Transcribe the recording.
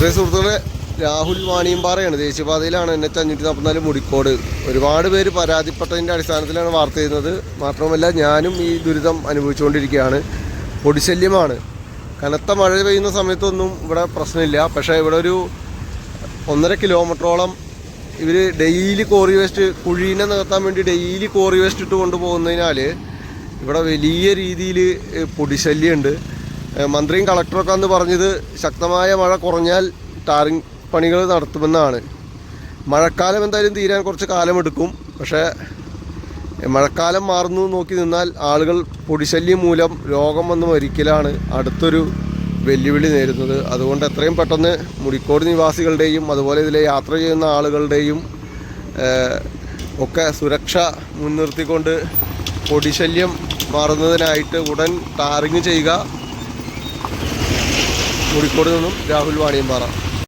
പ്രിയ സുഹൃത്തുക്കളെ രാഹുൽ വാണിയമ്പാറയാണ് ദേശീയപാതയിലാണ് എൻ എച്ച് അഞ്ഞൂറ്റി നാൽപ്പത്തിനാല് മുടിക്കോട്. ഒരുപാട് പേര് പരാതിപ്പെട്ടതിന്റെ അടിസ്ഥാനത്തിലാണ് വാർത്ത ചെയ്യുന്നത്. മാത്രമല്ല ഞാനും ഈ ദുരിതം അനുഭവിച്ചുകൊണ്ടിരിക്കുകയാണ്. പൊടിശല്യമാണ്. കനത്ത മഴ പെയ്യുന്ന സമയത്തൊന്നും ഇവിടെ പ്രശ്നമില്ല. പക്ഷേ ഇവിടെ ഒരു ഒന്നര കിലോമീറ്ററോളം ഇവർ ഡെയിലി കോറി വേസ്റ്റ് കുഴീനെ നികത്താൻ വേണ്ടി ഡെയിലി കോറി വേസ്റ്റ് ഇട്ട് കൊണ്ടുപോകുന്നതിനാൽ ഇവിടെ വലിയ രീതിയിൽ പൊടിശല്യമുണ്ട്. മന്ത്രിയും കളക്ടറൊക്കെ അന്ന് പറഞ്ഞത് ശക്തമായ മഴ കുറഞ്ഞാൽ ടാറിങ് പണികൾ നടത്തുമെന്നാണ്. മഴക്കാലം എന്തായാലും തീരാൻ കുറച്ച് കാലമെടുക്കും. പക്ഷേ മഴക്കാലം മാറുന്നു നോക്കി നിന്നാൽ ആളുകൾ പൊടിശല്യം മൂലം രോഗം വന്ന് മരിക്കലാണ് അടുത്തൊരു വെല്ലുവിളി നേരിടുന്നത്. അതുകൊണ്ട് എത്രയും പെട്ടെന്ന് മുടിക്കോട് നിവാസികളുടെയും അതുപോലെ ഇതിലെ യാത്ര ചെയ്യുന്ന ആളുകളുടെയും ഒക്കെ സുരക്ഷ മുൻനിർത്തിക്കൊണ്ട് പൊടിശല്യം മാറുന്നതിനായിട്ട് ഉടൻ ടാറിങ് ചെയ്യുക. മുടിക്കോട് നിന്നും രാഹുൽ വാണിയമ്പാറ.